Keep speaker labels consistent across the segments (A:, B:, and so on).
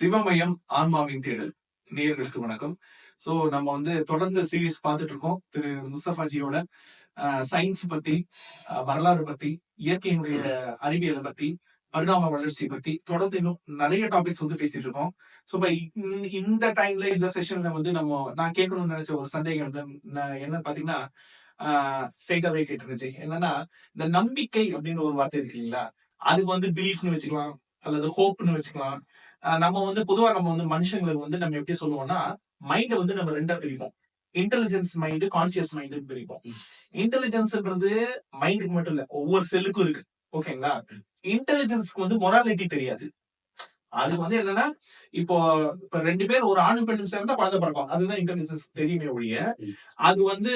A: சிவமயம் ஆன்மாவின் தேடல். நேயர்களுக்கு வணக்கம். சோ நம்ம வந்து தொடர்ந்து சீரிஸ் பார்த்துட்டு இருக்கோம் திரு முஸ்தபாஜியோட சயின்ஸ் பத்தி வரலாறு பத்தி இயற்கையினுடைய அறிவியலை பத்தி பரிணாம வளர்ச்சி பத்தி தொடர்ந்து இன்னும் நிறைய டாபிக்ஸ் வந்து பேசிட்டு இருக்கோம் சோ இப்ப இந்த- டைம்ல இந்த செஷன்ல வந்து நம்ம நான் கேட்கணும்னு நினைச்ச ஒரு சந்தேகம் என்ன பாத்தீங்கன்னா ஸ்ட்ரைட்டாவே கேட்டுருந்துச்சு. என்னன்னா இந்த நம்பிக்கை அப்படின்னு ஒரு வார்த்தை இருக்கு இல்லைங்களா? அதுக்கு வந்து பிலீஃப்னு வச்சுக்கலாம் அல்லது ஹோப்னு வச்சுக்கலாம். நம்ம வந்து பொதுவா நம்ம வந்து மனுஷங்களுக்கு வந்து நம்ம எப்படி சொல்லுவோம்னா மைண்டை வந்து நம்ம ரெண்டா பிரிப்போம். இன்டெலிஜென்ஸ் மைண்டு கான்சியஸ் மைண்டு பிரிப்போம். இன்டெலிஜென்ஸ்ன்றது மைண்டுக்கு மட்டும் இல்ல ஒவ்வொரு செல்லுக்கும் இருக்கு. ஓகேங்களா இன்டெலிஜென்ஸ்க்கு வந்து மொராலிட்டி தெரியாது. அது வந்து என்னன்னா இப்போ இப்ப ரெண்டு பேர் ஒரு ஆண் பெண்ணும் சேர்ந்தா குழந்தை பிறக்கும். அதுதான் இன்டெலிஜென்ஸ் தெரியுமே ஒழிய. அது வந்து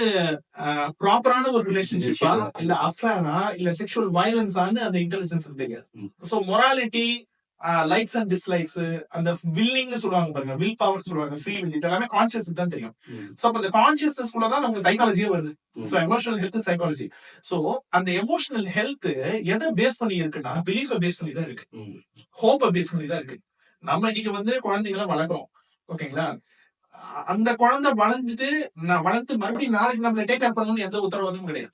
A: ப்ராப்பரான ஒரு ரிலேஷன்ஷிப்பா இல்ல அஃபேரா இல்ல செக்ஷுவல் வயலன்ஸான்னு அந்த இன்டெலிஜென்ஸ் தெரியாது. So morality likes and dislikes அந்த வில்லிங்னு சொல்லுவாங்க பாருங்க வில் பவர் சொல்லுவாங்க ஃப்ரீ வில் இது எல்லாமே கான்சியஸ் தான் தெரியும். சோ அப்ப அந்த கான்சியஸ்னஸ் கூட தான் நமக்கு சைக்காலஜியே வருது. So emotional health psychology so அந்த எமோஷனல் ஹெல்த் எதை பேஸ் பண்ணி இருக்குன்னா பிலீஃப பேஸ் பண்ணி தான் இருக்கு. ஹோப்பை பேஸ் பண்ணி தான் இருக்கு நம்ம இன்னைக்கு வந்து குழந்தைங்களை வளர்க்குறோம் ஓகேங்களா அந்த குழந்தை வளர்ந்துட்டு நான் வளர்த்து மறுபடியும் நாளைக்கு நம்மள டேக் கேர் பண்ணணும்னு எந்த உத்தரவாதமும் கிடையாது.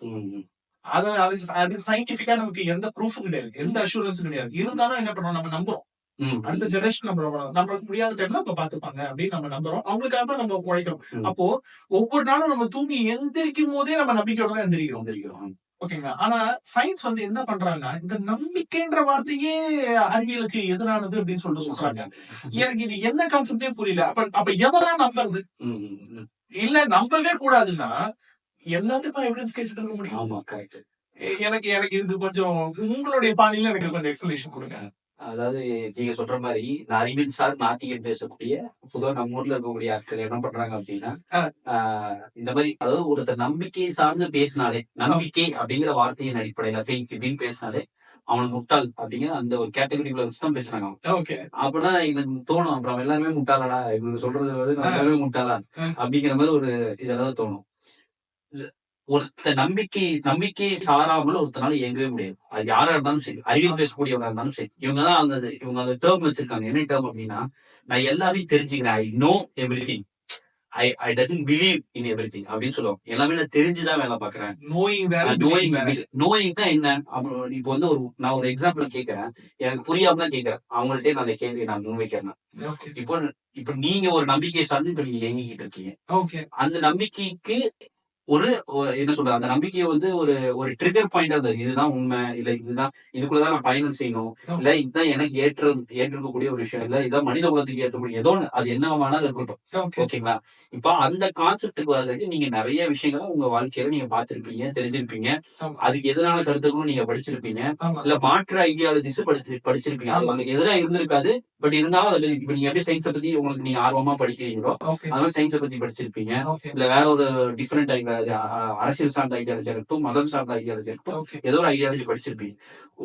A: அது அதுக்கு அதுக்கு சயின்டிபிக்கா நமக்கு எந்த ப்ரூஃபும் கிடையாது. எந்த அஷூரன்ஸும் கிடையாது. இருந்தாலும் என்ன பண்றோம் நம்ம நம்புறோம். அடுத்த ஜெனரேஷன் நம்ம. நம்மளுக்கு முடியாத டைம்ல அப்ப பாத்துப்பாங்க அப்படின்னு நம்ம நம்புறோம். அவங்களுக்காக தான் நம்ம உழைக்கிறோம். அப்போ ஒவ்வொரு நாளும் நம்ம தூங்கி எந்திரிக்கும் போதே நம்ம நம்பிக்கையோட தான் எந்திரிக்கிறோம்.
B: வந்திருக்கிறோம்.
A: ஓகேங்களா? ஆனா சயின்ஸ் வந்து என்ன பண்றாங்கன்னா இந்த நம்பிக்கைன்ற வார்த்தையே அறிவியலுக்கு எதிரானது அப்படின்னு சொல்லிட்டு சொல்றாங்க. எனக்கு இது என்ன கான்செப்டே புரியல. அப்ப அப்ப எதெல்லாம் நம்புறது. இல்ல நம்பவே கூடாதுன்னா எல்லாத்துக்கும் எவிடன்ஸ் கேட்டுட்டு இருக்க முடியும்
B: ஆமா கரெக்ட்
A: எனக்கு எனக்கு இது கொஞ்சம் உங்களுடைய பாணியில எனக்கு கொஞ்சம் எக்ஸ்பிளேஷன் கொடுங்க
B: அதாவது நீங்க சொல்ற மாதிரி இந்த அறிவியல் சார் நாத்திகம் பேசக்கூடிய பொதுவா நம்ம ஊர்ல இருக்கக்கூடிய ஆட்கள் என்ன பண்றாங்க அப்படின்னா இந்த மாதிரி அதாவது ஒருத்தர் நம்பிக்கை சார்ந்து பேசினாலே நம்பிக்கை அப்படிங்கிற வார்த்தையின் அடிப்படையில ஃபெய்த் இப்படின்னு பேசினாலே அவன் முட்டாள் அப்படிங்கிற அந்த ஒரு கேட்டகரிக்குள்ள வச்சு தான் பேசுறாங்க.
A: ஓகே
B: அப்படின்னா எனக்கு தோணும் அப்புறம் எல்லாருமே முட்டாளடா இவங்க சொல்றது வந்து நான். எல்லாருமே முட்டாளா. அப்படிங்கிற மாதிரி ஒரு இதெல்லாம் தோணும் ஒருத்த நம்பிக்கை நம்பிக்கையை சாராமல் ஒருத்தனால இயங்கவே முடியாது. அது யாரா இருந்தாலும் சரி அறிவியல் பேசக்கூடியவரா இருந்தாலும் சரி. இவங்கதான் அந்த இவங்க அந்த டேர்ம் வச்சிருக்காங்க. என்ன டேர்ம் அப்படின்னா நான் எல்லாமே தெரிஞ்சுக்கிறேன். I know everything I I doesn't believe in everything அப்படின்னு சொல்லுவாங்க. எல்லாமே நான் தெரிஞ்சுதான் வேலை பாக்குறேன்
A: நோயிங் வேற
B: நோயிங்
A: வேற.
B: நோயிங்னா என்ன? அப்புறம் இப்போ வந்து ஒரு நான் ஒரு எக்ஸாம்பிள் கேட்கறேன். எனக்கு புரியாம தான் கேட்கறேன். அவங்கள்ட்டே நான் அந்த கேள்வியை நான் முன்வைக்கிறேன் இப்போ இப்போ நீங்க ஒரு நம்பிக்கையை சார்ந்து இப்ப நீங்க இயங்கிக்கிட்டு இருக்கீங்க.
A: ஓகே
B: அந்த நம்பிக்கைக்கு ஒரு என்ன சொல்றது அந்த நம்பிக்கையை வந்து ஒரு ஒரு ட்ரிகர் பாயிண்ட் இருந்தது இதுதான் உண்மை இல்ல இதுதான் இதுக்குள்ளதான் நான் பயணம் செய்யணும் இல்ல இதுதான் எனக்கு ஏற்ற ஏற்றிருக்கக்கூடிய ஒரு விஷயம் இல்ல இதான் மனித குலத்துக்கு ஏற்றக்கூடிய ஏதோ அது என்ன வேணாலும் இருக்கட்டும்.
A: ஓகே
B: ஓகேங்களா? இப்போ அந்த கான்செப்டுக்கு வர்றதுக்கு நீங்க நிறைய விஷயங்களை உங்க வாழ்க்கையில நீங்க பார்த்திருப்பீங்க தெரிஞ்சிருப்பீங்க. அதுக்கு எதிரான கருத்துக்களும் நீங்க படிச்சிருப்பீங்க இல்ல மாற்று ஐடியாலஜிஸ் படிச்சு படிச்சிருப்பீங்க. அது. உங்களுக்கு எதிராக இருந்திருக்காது பட் இருந்தாலும் அதுல இப்ப நீங்க எப்படி சயின்ஸை பத்தி உங்களுக்கு நீங்க ஆர்வமா படிக்கிறீங்களோ அதனால சயின்ஸை பத்தி படிச்சிருப்பீங்க. இல்ல வேற ஒரு டிஃபரெண்ட் அரசியல் சார்ந்த ஐடியாலஜி இருக்கட்டும் மதம் சார்ந்த ஐடியாலஜி இருக்கட்டும் ஏதோ ஒரு ஐடியாலஜி படிச்சிருப்பீங்க.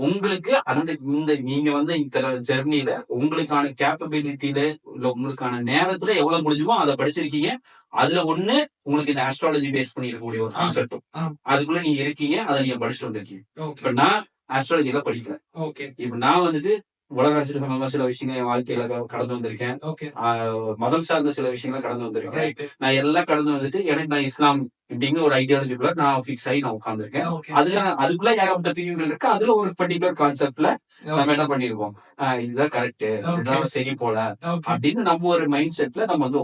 B: உங்களுக்கு அந்த இந்த நீங்க வந்து இந்த ஜெர்னில உங்களுக்கான கேப்பபிலிட்டியில இல்ல உங்களுக்கான நேரத்துல எவ்வளவு முடிஞ்சுமோ அதை படிச்சிருக்கீங்க. அதுல ஒண்ணு உங்களுக்கு இந்த ஆஸ்ட்ராலஜி பேஸ் பண்ணி இருக்கக்கூடிய ஒரு கான்செப்டும். அதுக்குள்ள நீங்க இருக்கீங்க அதை நீங்க படிச்சுட்டு வந்திருக்கீங்க. இப்ப நான் ஆஸ்ட்ராலஜில படிக்கல
A: ஓகே.
B: இப்ப நான் வந்துட்டு உலக அரசியல் சம்பந்தமா சில விஷயங்கள் என் வாழ்க்கையில கடந்து வந்திருக்கேன். மதம் சார்ந்த சில விஷயங்களை கடந்து வந்திருக்கேன். நான் எல்லாம் கடந்து வந்துட்டு எனக்கு நான் இஸ்லாம் இப்படிங்கிற ஒரு ஐடியாலஜிக்குள்ள நான் ஃபிக்ஸ் ஆகி நான் உட்கார்ந்திருக்கேன்.
A: ஓகே
B: அதுல அதுக்குள்ள ஏகப்பட்ட பிரிவுகள் இருக்கு அதுல ஒரு பர்டிகுலர் கான்செப்ட்ல நம்ம என்ன பண்ணிருப்போம்? ஆஹ் இதுதான் கரெக்ட் இதுதான் சரி போல அப்படின்னு நம்ம ஒரு மைண்ட் செட்ல நம்ம வந்து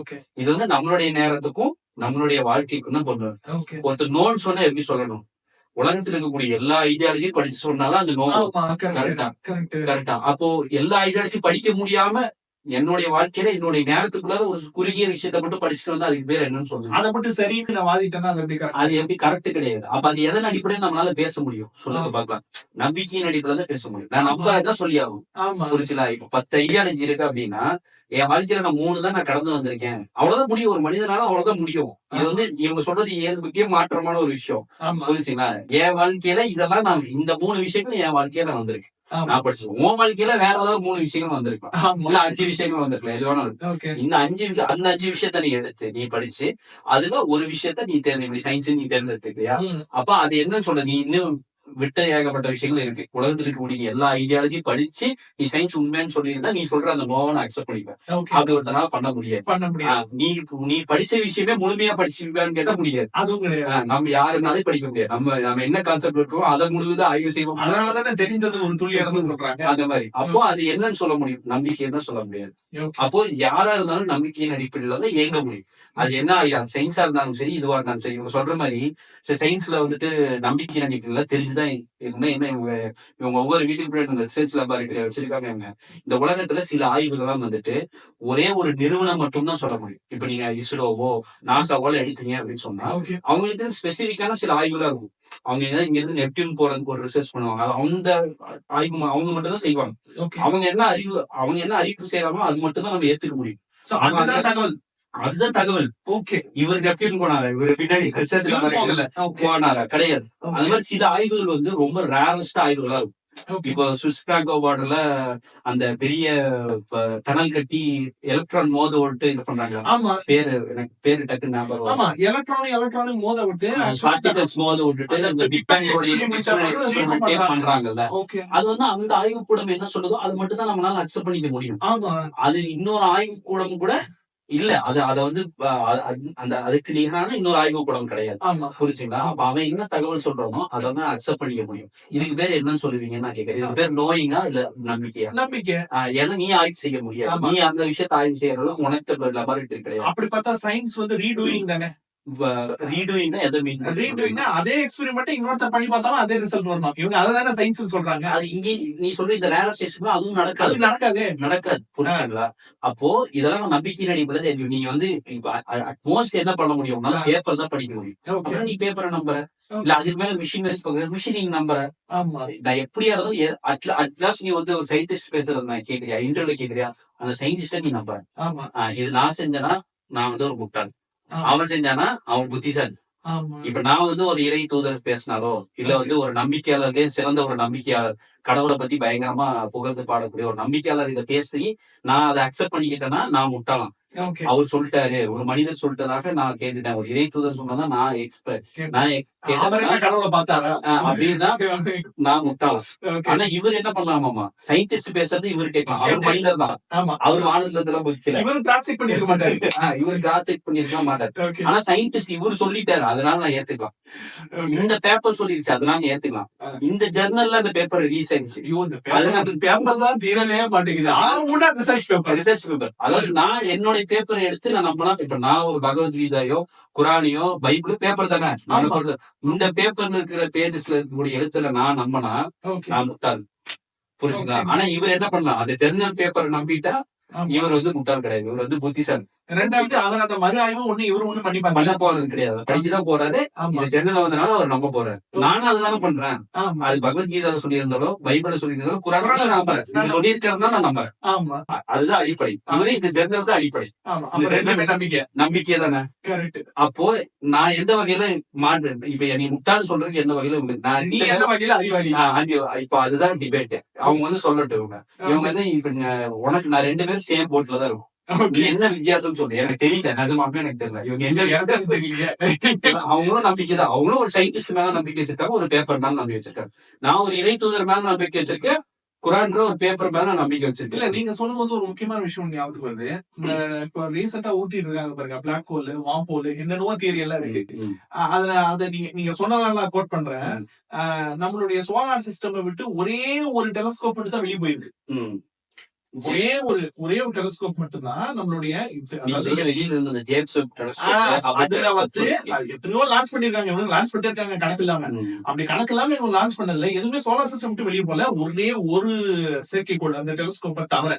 A: ஓகே
B: இது வந்து நம்மளுடைய நேரத்துக்கும் நம்மளுடைய வாழ்க்கைக்கும் தான் பொண்ணு
A: ஓகே
B: ஒருத்தர் நோன்னு சொன்னா எப்படி சொல்லணும்? உலகத்துல இருக்கக்கூடிய எல்லா ஐடியாலஜியும் படிச்சு சொன்னாதான் அந்த நோ
A: ஆமா கரெக்ட்
B: கரெக்டா
A: கரெக்ட்
B: கரெக்டா அப்போ எல்லா ஐடியாலஜியும் படிக்க முடியாம என்னுடைய வாழ்க்கையில என்னுடைய நேரத்துக்குள்ளார ஒரு குறுகிய விஷயத்த மட்டும் படிச்சுட்டு வந்தா அதுக்கு பேர் என்னன்னு சொல்லுங்க.
A: அத மட்டும் சரின்னு நான் வாதிட்டேன்னா அது எப்படி கரெக்ட்
B: அது எப்படி கரெக்ட் கிடையாது. அப்ப அது எதன் அடிப்படையில் நம்மளால பேச முடியும்? சொல்லுங்க பாக்கலாம் நம்பிக்கையின் அடிப்படையில பேச முடியும். நான் நம்பாதான் சொல்லி ஆகும் புரிச்சுலா இப்ப பத்து ஐடியாலஜி இருக்கு அப்படின்னா என் வாழ்க்கையில நான் மூணு தான் நான் கடந்து வந்திருக்கேன். அவ்வளவுதான் முடியும். ஒரு மனிதனால அவ்வளவுதான் முடியும். இது வந்து இவங்க சொல்றது இயல்புக்கே மாற்றமான ஒரு விஷயம். புரிச்சுங்களா என் வாழ்க்கையில இதெல்லாம் நான் இந்த மூணு விஷயங்கள் என் வாழ்க்கையில வந்திருக்கு
A: ஆமா
B: நான் படிச்சிருக்கேன் உன் வாழ்க்கையில வேற ஏதாவது மூணு விஷயங்கள் வந்திருக்கலாம் இல்ல அஞ்சு விஷயங்கள் வந்திருக்கலாம் எது வேணாலும் இந்த அஞ்சு விஷயம் அந்த அஞ்சு விஷயத்த நீ எடுத்து நீ படிச்சு அதுல ஒரு விஷயத்த நீ தேர்ந்தெடுக்க சயின்ஸ் நீ தேர்ந்தெடுத்துக்கிறியா? அப்ப அது என்னன்னு சொல்றது நீ இன்னும் விட்ட ஏகப்பட்ட விஷயங்கள் இருக்கு. உலகத்துல இருக்கக்கூடிய எல்லா ஐடியாலஜி படிச்சு நீ சயின்ஸ் உண்மைன்னு சொல்லியிருந்தா நீ சொல்ற அந்த நோவை நான் அக்செப்ட் பண்ணிப்பேன். அப்படி ஒருத்தனால பண்ண முடியாது.
A: பண்ண முடியாது.
B: நீ நீ படிச்ச விஷயமே முழுமையா படிச்சிருப்பியான்னு கேட்டா முடியாது.
A: அதுவும் கிடையாது.
B: நம்ம யாருனாலே படிக்க முடியாது. நம்ம நம்ம என்ன கான்செப்ட் இருக்கோ அதை முழுவதும் ஆய்வு செய்வோம்.
A: அதனாலதானே தெரிந்தது ஒரு துளியானது சொல்றாங்க.
B: அந்த மாதிரி. அப்போ அது என்னன்னு சொல்ல முடியும்? நம்பிக்கை தான் சொல்ல முடியாது. அப்போ யாரா இருந்தாலும் நம்பிக்கையின் அடிப்படையில தான் இயங்க முடியும். அது என்ன சயின்ஸா இருந்தாலும் சரி இதுவா இருந்தாலும் சரி இவங்க சொல்ற மாதிரி சயின்ஸ்ல வந்துட்டு நம்பிக்கையின் அடிப்படையில தெரிஞ்சுதான் என்ன என்ன இவங்க இவங்க ஒவ்வொரு வீட்டுக்கு பின்னாடி ரிசர்ச் லெபார்டரி வச்சிருக்காங்க இவங்க. இந்த உலகத்துல சில ஆய்வுகள்லாம் வந்துட்டு ஒரே ஒரு நிறுவனம் மட்டும்தான் சொல்ல முடியும். இப்ப நீங்க இஸ்ரோவோ நாசாவோ எடுத்தீங்க அப்படின்னு சொன்னா அவங்களுக்கு ஸ்பெசிபிக்கான சில ஆய்வுகளா இருக்கும். அவங்க இங்க இருந்து நெப்டியூன் போறதுக்கு ஒரு ரிசர்ச் பண்ணுவாங்க. அந்த ஆய்வு அவங்க மட்டும் தான் செய்வாங்க அவங்க என்ன அறிவு அவங்க என்ன அறிவிப்பு செய்யறாங்களோ அது மட்டும் தான் நம்ம ஏத்துக்க முடியும்.
A: தகவல்.
B: அதுதான் தகவல்.
A: ஓகே
B: இவர் நெப்டியூன் போனாரா? இவர் பின்னாடி
A: போகல.
B: போனாரா? கிடையாது. அந்த மாதிரி சில ஆய்வுகள் வந்து ரொம்ப ரேரஸ்ட் ஆய்வுகளா இருக்கும். இப்போ சுவிஸ் பிராங்கோ பார்டர்ல அந்த பெரிய டனல் கட்டி எலக்ட்ரான் மோத விட்டு இது பண்றாங்க.
A: ஆமா.
B: பேரு எனக்கு பேரு டக்குன்னு ஞாபகம்.
A: ஆமா. எலக்ட்ரானிக் எலக்ட்ரானிக் மோத விட்டு
B: பார்ட்டிகல்ஸ் மோத விட்டுட்டு அந்த பண்றாங்கல்ல. அது வந்து அந்த ஆய்வு கூடம் என்ன சொல்லுதோ அது மட்டும் தான் நம்மளால அக்செப்ட் பண்ணிக்க முடியும்.
A: ஆமா.
B: அது இன்னொரு ஆய்வு கூடம் கூட இல்ல அது அத வந்து அந்த அதுக்கு நிகரான இன்னொரு ஆய்வு கூடம் கிடையாது.
A: ஆமா.
B: புரிச்சுங்களா அப்ப அவன் என்ன தகவல் சொல்றானோ அதை தான் அக்செப்ட் பண்ணிக்க முடியும். இதுக்கு பேர் என்னன்னு சொல்லுவீங்கன்னு நான் கேட்கறேன். இதுக்கு பேர் நோயிங்கா இல்ல நம்பிக்கையா?
A: நம்பிக்கை.
B: ஏன்னா நீ ஆய்வு செய்ய முடியாது. நீ அந்த விஷயத்தை ஆய்வு செய்யற அளவுக்கு உனக்கு லெபார்டரி கிடையாது.
A: அப்படி பார்த்தா சயின்ஸ் வந்து ரீடூயிங் தானே?
B: ரீடூயிங்னா எதை மீன்
A: ரீடூயிங்னா அதே எக்ஸ்பெரிமெண்ட் இன்னொருத்தர் பண்ணி பார்த்தாலும் அதே ரிசல்ட் வரணும். இவங்க அதை தானே சயின்ஸ் சொல்றாங்க.
B: அது இங்கே நீ சொல்ற இந்த ரேர ஸ்டேஷன் அதுவும் நடக்காது.
A: நடக்காதே.
B: நடக்காது. புரிஞ்சுங்களா? அப்போ இதெல்லாம் நம்பிக்கையின் அடிப்படையில நீங்க வந்து அட்மோஸ்ட் என்ன பண்ண முடியும்னா
A: ஆ.
B: பேப்பர் தான் படிக்க முடியும். நீ பேப்பரை நம்புற. இல்ல அதுக்கு மேல மிஷின் வேஸ்ட் பண்ற மிஷின் நீங்க நம்புற.
A: ஆமா.
B: நான் எப்படியா இருந்தாலும் அட்லாஸ்ட் நீ வந்து ஒரு சயின்டிஸ்ட் பேசுறது நான் கேக்குறியா இன்டர்வியூல கேக்குறியா அந்த சயின்டிஸ்ட நீ நம்புற.
A: ஆமா.
B: ஆ, இது நான் செஞ்சேனா நான் வந்து ஒரு முட்டாள். அவன் செஞ்சானா? அவன் புத்திசாலி. இப்ப நான் வந்து ஒரு இறை தூதர் பேசினாலோ இல்ல வந்து ஒரு நம்பிக்கையாளர்களே சிறந்த ஒரு நம்பிக்கையாளர் கடவுளை பத்தி பயங்கரமா புகழ்ந்து பாடக்கூடிய ஒரு நம்பிக்கையாளர் இதை பேசி நான் அதை அக்செப்ட் பண்ணிக்கிட்டேன்னா நான் முட்டாளாம். அவர் சொல்லிட்டாரு. ஒரு மனிதர் சொல்லிட்டதாக நான் கேட்டுட்டேன். ஒரு இறை தூதர் சொன்னதா நான் எக்ஸ்பெக்ட். நான் அப்படின்னா நான் முட்டாளாம்
A: ஓகே
B: ஆனா இவர் என்ன பண்ணலாமாமா சயின்டிஸ்ட் பேசுறது இவர் கேட்கலாம். அவர் மனிதர் தான். அவர் வானத்துல புதிக்கல
A: இவர் பிராக்டிஸ் பண்ணிருக்க மாட்டாரு.
B: இவர் கிராத்திக் பண்ணிருக்க மாட்டார். ஆனா சயின்டிஸ்ட் இவர் சொல்லிட்டாரு. அதனால நான் ஏத்துக்கலாம். இந்த பேப்பர் சொல்லிருச்சு. அதனால ஏத்துக்கலாம். இந்த ஜர்னல்ல அந்த பேப்பர் ரிலீஸ் ஆயிடுச்சு.
A: இந்த பேப்பர் தான் தீரவே மாட்டேங்குது. ரிசர்ச் பேப்பர்
B: ரிசர்ச் பேப்பர் அதாவது நான் என்னுடைய பேப்பரை எடுத்து நான் நம்பினா இப்ப நான் ஒரு பகவத்கீதையோ குரானியோ பைபிள் பேப்பர் தானே. இந்த பேப்பர்ல இருக்கிற பேஜஸ்ல இருக்கக்கூடிய எழுத்துல நான் நம்பினா நான் முட்டாள்.
A: Okay.
B: ஆனா இவர் என்ன பண்ணலாம்? அந்த ஜெர்னல் பேப்பரை நம்பிட்டா. இவர் வந்து முட்டாள் கிடையாது. இவர் வந்து புத்திசாலி.
A: ரெண்டாவது அவர் அந்த மறு ஆய்வு ஒண்ணு இவரு ஒண்ணு பண்ணி
B: பண்ண போறது கிடையாது. படிச்சுதான் போறாரு.
A: ஆமா.
B: இந்த ஜெர்னல் வந்தனால அவர் நம்ப போறாரு. நானும் அதுதானே பண்றேன்.
A: ஆமா.
B: அது பகவத்கீதால சொல்லியிருந்தாலும் பைபிள சொல்லியிருந்தாலும் குரான் நம்புறேன். நீங்க சொல்லியிருக்கிறதா நான் நம்புறேன். அதுதான் அடிப்படை. இவரே இந்த ஜெர்னல் தான் அடிப்படை.
A: ஆமா. அப்ப ரெண்டுமே நம்பிக்கை.
B: நம்பிக்கை தானே?
A: கரெக்ட்
B: அப்போ நான் எந்த வகையில மாறு இப்ப நீ முட்டாள் சொல்றதுக்கு எந்த வகையில
A: நீ எந்த வகையில அறிவாளி?
B: இப்போ அதுதான் டிபேட் அவங்க வந்து சொல்லட்டும் இவங்க. இவங்க வந்து இப்ப உனக்கு நான் ரெண்டு பேரும் சேம் போட்ல தான் இருக்கும். என்ன வித்தியாசம் சொல்லு. எனக்கு தெரியல. நிஜமாவே எனக்கு தெரியல. இவங்க எங்க
A: அது தெரியல.
B: அவங்களும் நம்பிக்கை தான். அவங்களும் ஒரு சயின்டிஸ்ட் மேல நம்பிக்கை வச்சிருக்காங்க. ஒரு பேப்பர் மேல நம்பிக்கை வச்சிருக்காங்க. நான் ஒரு இறை தூதர் மேல நம்பிக்கை வச்சிருக்கேன். குரான்ற ஒரு பேப்பர் மேல நம்பிக்கை
A: இல்ல
B: வச்சிருக்கேன்
A: நீங்க சொல்லும்போது ஒரு முக்கியமான விஷயம் ஞாபகத்துக்கு வருது. இந்த இப்ப ரீசெண்டா ஊட்டிட்டு இருக்காங்க பாருங்க. பிளாக் ஹோல் வாம் ஹோல் என்னென்னவோ தியரி எல்லாம் இருக்கு. அதுல அத நீங்க நீங்க சொன்னதால நான் கோட் பண்றேன். நம்மளுடைய சோலார் சிஸ்டம் விட்டு ஒரே ஒரு டெலஸ்கோப் மட்டும் தான் வெளியே போயிருக்கு. ஒரே ஒரு ஒரே ஒரு டெலஸ்கோப் மட்டும்தான் நம்மளுடைய அதுல வந்து எத்தனையோ லான்ச் பண்ணிருக்காங்க. இவங்க லான்ச் பண்ணிருக்காங்க கணக்கு இல்லாம. அப்படி கணக்கு இல்லாம இவங்க லான்ச் பண்ணதுல எதுவுமே சோலார் சிஸ்டம் விட்டு வெளியே போல ஒரே ஒரு செயற்கைக்கோள் அந்த டெலிஸ்கோப்பை தவிர.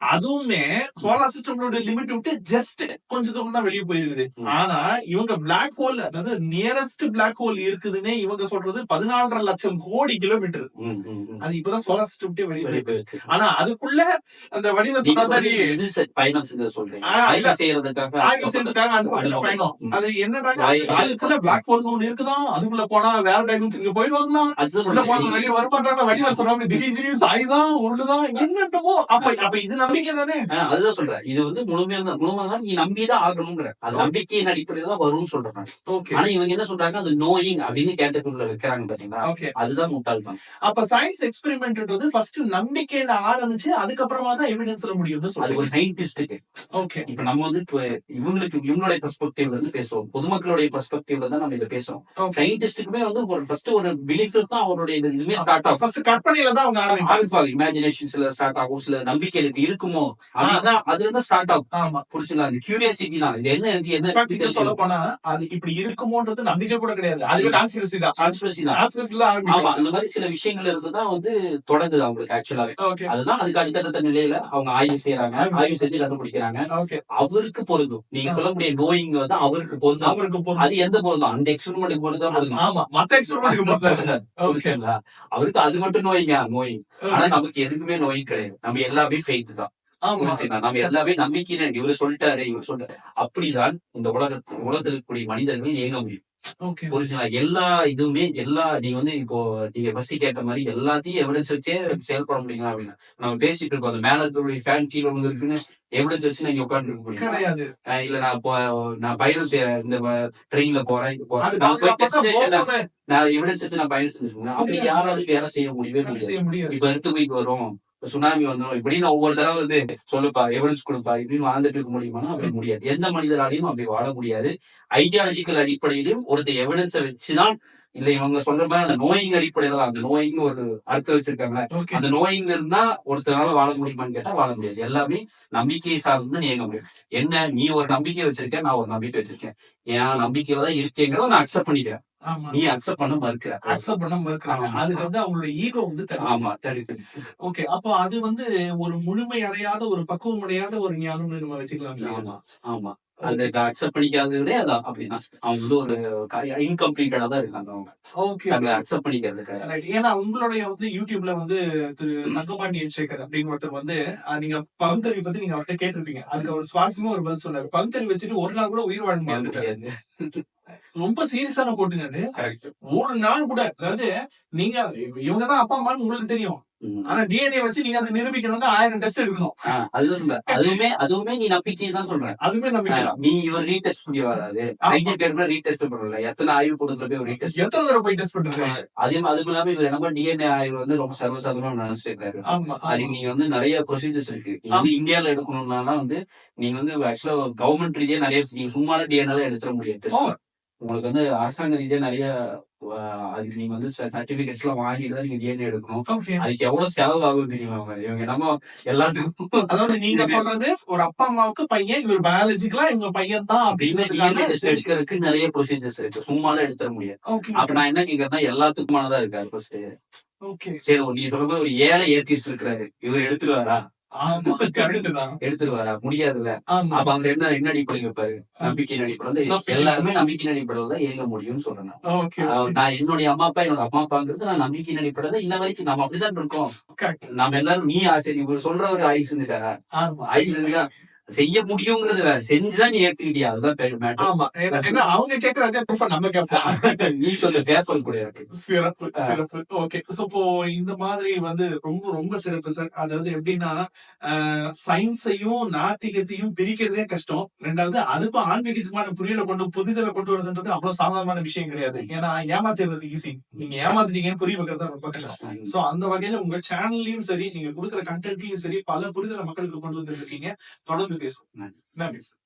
A: அதுவுமே சோலார் சிஸ்டமோட லிமிட் விட்டு ஜஸ்ட் கொஞ்ச தூரம் தான் வெளியே போயிருக்குது. ஆனா இவங்க பிளாக் ஹோல் அதாவது நியரஸ்ட் பிளாக் ஹோல் இருக்குதுன்னே இவங்க சொல்றது பதினாலரை லட்சம் கோடி கிலோமீட்டர். அது இப்பதான் சோலார் சிஸ்டம் விட்டு வெளியே போயிருக்கு. ஆனா அதுக்குள்ள அந்த வடிவ
B: நீங்க
A: சொன்ன மாதிரி
B: சொல்றது எது சரி பயணம்
A: இல்ல.
B: ஆய்வு செய்யறதுக்காக
A: ஆய்வு செய்யறதுக்காக அனுப்பப்பட்ட பயணம். அது
B: வாய்-
A: அதுக்குள்ள பிளாக் ஹோல் ஒண்ணு இருக்குதான் அதுக்குள்ள போனா வேற டைமென்ஷனுக்கு போயிடுவாங்களாம்
B: அதுதான்
A: உள்ள போன
B: சொல்றேன்.
A: வெளியே வர பண்றாங்க வடிவா சொல்றாங்க திடீர் திடீர் சாய்தான் உருளுதான் என்னட்டமோ அப்ப அப்ப இதுல நம்பிக்கை தானே
B: அதுதான் சொல்றேன். இது வந்து முழுமையாக முழுமையாக நீ நம்பிதான் ஆகணுங்கிற. அது நம்பிக்கையின் அடிப்படையில தான் வரும்னு சொல்றேன் ஆனா இவங்க என்ன சொல்றாங்க? அது நோயிங் அப்படின்னு கேட்டகுள்ள வைக்கிறாங்க பாத்தீங்களா? அதுதான் முட்டாள்தான்
A: அப்ப சயின்ஸ் எக்ஸ்பெரிமெண்ட்ன்றது ஃபர்ஸ்ட் நம்பிக்கையில ஆரம்பிச்சு அதுக்கப்புறமா தான் எவிடன்ஸ்ல முடியும்னு சொல்றீங்க.
B: ஒரு சயின்டிஸ்டுக்கு
A: ஓகே
B: இப்ப நம்ம வந்து இப்ப இவங்களுக்கு இவங்களுடைய பெர்ஸ்பெக்டிவ்ல இருந்து பேசுவோம். பொதுமக்களுடைய பெர்ஸ்பெக்டிவ்ல தான் நம்ம இதை பேசுவோம். சயின்டிஸ்டுக்குமே வந்து ஒரு ஃபர்ஸ்ட் ஒரு பிலீஃப்ல தான் அவருடைய இது இதுவுமே ஸ்டார்ட் ஆகும்.
A: ஃபர்ஸ்ட் கற்பனையில தான் அவங்க ஆரம்பிப்பாங்க.
B: இமேஜினேஷன்ஸ்ல ஸ்டார்ட் ஆகும். சில நம்பிக்கை இருக்கு. இருக்குமோ? அதுதான் இருந்து ஸ்டார்ட் ஆகும்.
A: ஆமா.
B: புரிச்சுங்களா அந்த கியூரியாசிட்டி தான். இது என்ன இருக்கு என்ன
A: சொல்ல போனா அது இப்படி இருக்குமோன்றது நம்பிக்கை கூட கிடையாது. அதுவே கான்ஸ்பிரசி தான்.
B: கான்ஸ்பிரசி தான். ஆமா அந்த மாதிரி சில விஷயங்கள் இருந்துதான் வந்து தொடங்குது அவங்களுக்கு ஆக்சுவலாவே அதுதான் அதுக்கு அடுத்தடுத்த நிலையில அவங்க ஆய்வு செய்யறாங்க
A: ஆய்வு
B: செஞ்சு கண்டுபிடிக்கிறாங்க. அவருக்கு பொருந்தும். நீங்க சொல்லக்கூடிய நோயிங்க வந்து அவருக்கு பொருந்தும்.
A: அவருக்கு பொருள்
B: அது எந்த பொருந்தும்? அந்த எக்ஸ்பெரிமெண்ட்டுக்கு பொருந்தா பொருந்தும்
A: ஆமா. மத்த ஓகே
B: புரியுதுங்களா? அவருக்கு அது மட்டும் நோய்ங்க நோய் ஆனா நமக்கு எதுக்குமே நோய் கிடையாது. நம்ம எல்லாமே ஃபெய்த் தான்? நம்ம எல்லாமே நம்பிக்கை இவரு சொல்லிட்டாரு இவரு சொல்லிட்டாரு அப்படிதான் இந்த உலகத்து உலகத்தில் இருக்கக்கூடிய மனிதர்கள் இயங்க முடியும். புரிஞ்சுங்களா எல்லா இதுவுமே எல்லா நீங்க வந்து இப்போ நீங்க ஃபர்ஸ்ட் கேட்ட மாதிரி எல்லாத்தையும் எவிடன்ஸ் வச்சே செயல்பட முடியுங்களா அப்படின்னு? நம்ம பேசிட்டு இருக்கோம். அந்த மேல இருக்கக்கூடிய ஃபேன் கீழே வந்து இருக்குன்னு எவிடன்ஸ் வச்சு நீங்க உட்கார்ந்து இருக்க முடியும் இல்ல நான் இப்போ நான் பயணம் இந்த ட்ரெயின்ல போறேன் இது போறேன். நான் போய் நான் எவிடன்ஸ் வச்சு நான் பயணம் செஞ்சிருக்கேன். அப்படி. யாராலும் வேலை செய்ய முடியவே முடியாது. இப்ப earthquake வரும். இப்ப சுனாமி வந்துரும். இப்படி நான் ஒவ்வொரு தடவை வந்து சொல்லுப்பா எவிடன்ஸ் கொடுப்பா. இப்படின்னு வாழ்ந்துட்டு இருக்க முடியுமா அப்படி முடியாது. எந்த மனிதராலையும் அப்படி வாழ முடியாது. ஐடியாலஜிக்கல் அடிப்படையிலும் ஒருத்தர் எவிடன்ஸை வச்சுதான் இல்ல இவங்க சொல்ற மாதிரி அந்த நோயிங் அடிப்படையில தான் அந்த நோயிங்னு ஒரு அர்த்தம் வச்சிருக்காங்க அந்த நோயிங் இருந்தா ஒருத்தரால வாழ முடியுமான்னு கேட்டா வாழ முடியாது. எல்லாமே நம்பிக்கை சார்ந்து இயங்க முடியும். என்ன நீ ஒரு நம்பிக்கை வச்சிருக்க நான் ஒரு நம்பிக்கை வச்சிருக்கேன். என் நம்பிக்கையில தான் இருக்கேங்கிறத நான் அக்செப்ட் பண்ணிக்கிறேன்.
A: ஆமா
B: நீ அக்செப்ட் பண்ண மறுக்கிற
A: அக்செப்ட் பண்ணாம இருக்காங்க
B: ஆமா.
A: அதுக்கு வந்து அவங்களோட ஈகோ வந்து.
B: ஆமா தடுக்கு
A: ஓகே அப்போ அது வந்து ஒரு முழுமை அடையாத ஒரு பக்குவம் அடையாத ஒரு ஞானம்னு நம்ம வச்சுக்கலாம்?
B: ஆமா ஆமா அந்த அக்செப்ட் பண்ணிக்காததே அதான் அப்படிதான் அவங்க வந்து ஒரு இன்கம்ப்ளீட்டடா தான் இருக்காங்க அவங்க.
A: ஓகே
B: தங்களை அக்செப்ட் பண்ணிக்கிறது கிடையாது
A: ரைட் ஏன்னா உங்களுடைய வந்து யூடியூப்ல வந்து திரு தங்கபாண்டியன் சேகர் அப்படின்னு ஒருத்தர் வந்து நீங்க பகுத்தறிவு பத்தி நீங்க அவர்கிட்ட கேட்டிருப்பீங்க. அதுக்கு அவர் சுவாசமா ஒரு பதில் சொன்னாரு. பகுத்தறிவு வச்சுட்டு ஒரு நாள் கூட உயிர் வாழ முடியாது. ரொம்ப சீரியஸான போட்டுங்க அது. ஒரு நாள் கூட அதாவது நீங்க இவங்க தான் அப்பா அம்மான்னு உங்களுக்கு தெரியும். ஆனா டிஎன்ஏ வச்சு நீங்க அதை நிரூபிக்கணும்னா ஆயிரம் டெஸ்ட் எடுக்கணும்.
B: அதுவும் அதுவுமே அதுவுமே நீ நம்பிக்கை தான் சொல்றேன்
A: அதுவுமே நம்பிக்கை.
B: நீ இவர் ரீடெஸ்ட் பண்ணி வராது சைக்கிள் ரீடெஸ்ட் பண்ணல. எத்தனை ஆய்வு கூடத்துல போய் ரீடெஸ்ட்
A: எத்தனை தடவை போய் டெஸ்ட் பண்றது?
B: அதே அதுவும் இல்லாம இவர் என்ன டிஎன்ஏ ஆய்வு வந்து ரொம்ப சர்வசாதாரணமா
A: ஆமா
B: அதுக்கு நீங்க வந்து நிறைய ப்ரொசீஜர்ஸ் இருக்கு. நீங்க வந்து இந்தியால எடுக்கணும்னா வந்து நீங்க வந்து ஆக்சுவலா கவர்மெண்ட் ரீதியா நிறைய நீங்க சும்மா டிஎன்ஏ எடுத்துட முடியாது. உங்களுக்கு வந்து அரசாங்க ரீதியா நிறைய அதுக்கு நீங்க வந்து சர்டிபிகேட்ஸ் எல்லாம் வாங்கிட்டு தான் நீங்க டிஎன்ஏ எடுக்கணும். அதுக்கு எவ்வளவு செலவு ஆகும் தெரியுமா? இவங்க நம்ம எல்லாத்துக்கும்
A: அதாவது நீங்க சொல்றது ஒரு அப்பா அம்மாவுக்கு பையன் இவர் பயாலஜிக்கலா இவங்க பையன் தான்
B: அப்படின்னு எடுக்கிறதுக்கு நிறைய ப்ரொசீஜர்ஸ் இருக்கு. சும்மாலாம் எடுத்துட முடியாது. அப்ப நான் என்ன கேக்குறேன்னா எல்லாத்துக்குமானதா இருக்காரு ஃபர்ஸ்ட்
A: ஓகே
B: சரி நீ மாதிரி ஒரு ஏழை ஏத்திஸ்ட் இருக்கிறாரு. இவர்
A: கரெக்ட் தான்
B: எடுத்துருவாரா முடியாதுல்ல. அப்ப அவங்க என்ன என்ன அடிப்படையில் வைப்பாரு? நம்பிக்கையின் அடிப்படையில். எல்லாருமே நம்பிக்கையின் அடிப்படையில் தான் இயங்க முடியும்னு சொல்றேன் நான். என்னுடைய அம்மா அப்பா என்னோட அம்மா அப்பாங்கிறது நான் நம்பிக்கையின் அடிப்படையில் இன்ன வரைக்கும் நம்ம அப்படிதான் இருக்கோம்.
A: கரெக்ட்
B: நாம எல்லாரும் நீ ஆ, சரி இவர் சொல்ற ஒரு ஆய்வு செஞ்சுட்டாரா செஞ்சா செய்ய முடியுங்கிறது வேற செஞ்சுதான் நீ ஏத்துக்கிட்டியா? அதுதான்
A: ஆமா. ஏன்னா அவங்க அதே ப்ரூஃப் நம்ம கேட்போம்
B: நீ சொல்லு பேப்பர் கூட இருக்கு.
A: சிறப்பு சிறப்பு. ஓகே சோ இப்போ இந்த மாதிரி வந்து ரொம்ப ரொம்ப சிறப்பு சார் அதாவது எப்படின்னா சயின்ஸையும் நாத்திகத்தையும் பிரிக்கிறதே கஷ்டம். ரெண்டாவது அதுக்கும் ஆன்மீகத்துக்குமான புரியலை கொண்டு புரிதலை கொண்டு வரதுன்றது அவ்வளவு சாதாரணமான விஷயம் கிடையாது. ஏன்னா ஏமாத்துறது ஈஸி நீங்க ஏமாத்துறீங்கன்னு புரிய வைக்கிறது தான் ரொம்ப கஷ்டம். சோ அந்த வகையில உங்க சேனல்லையும் சரி நீங்க கொடுக்குற கண்டென்ட்லயும் சரி பல புரிதலை மக்களுக்கு கொண்டு வந்துட்டு இருக்கீங்க தொடர்ந்து பேசுவோம்
B: நன்றி.
A: நன்றி சார்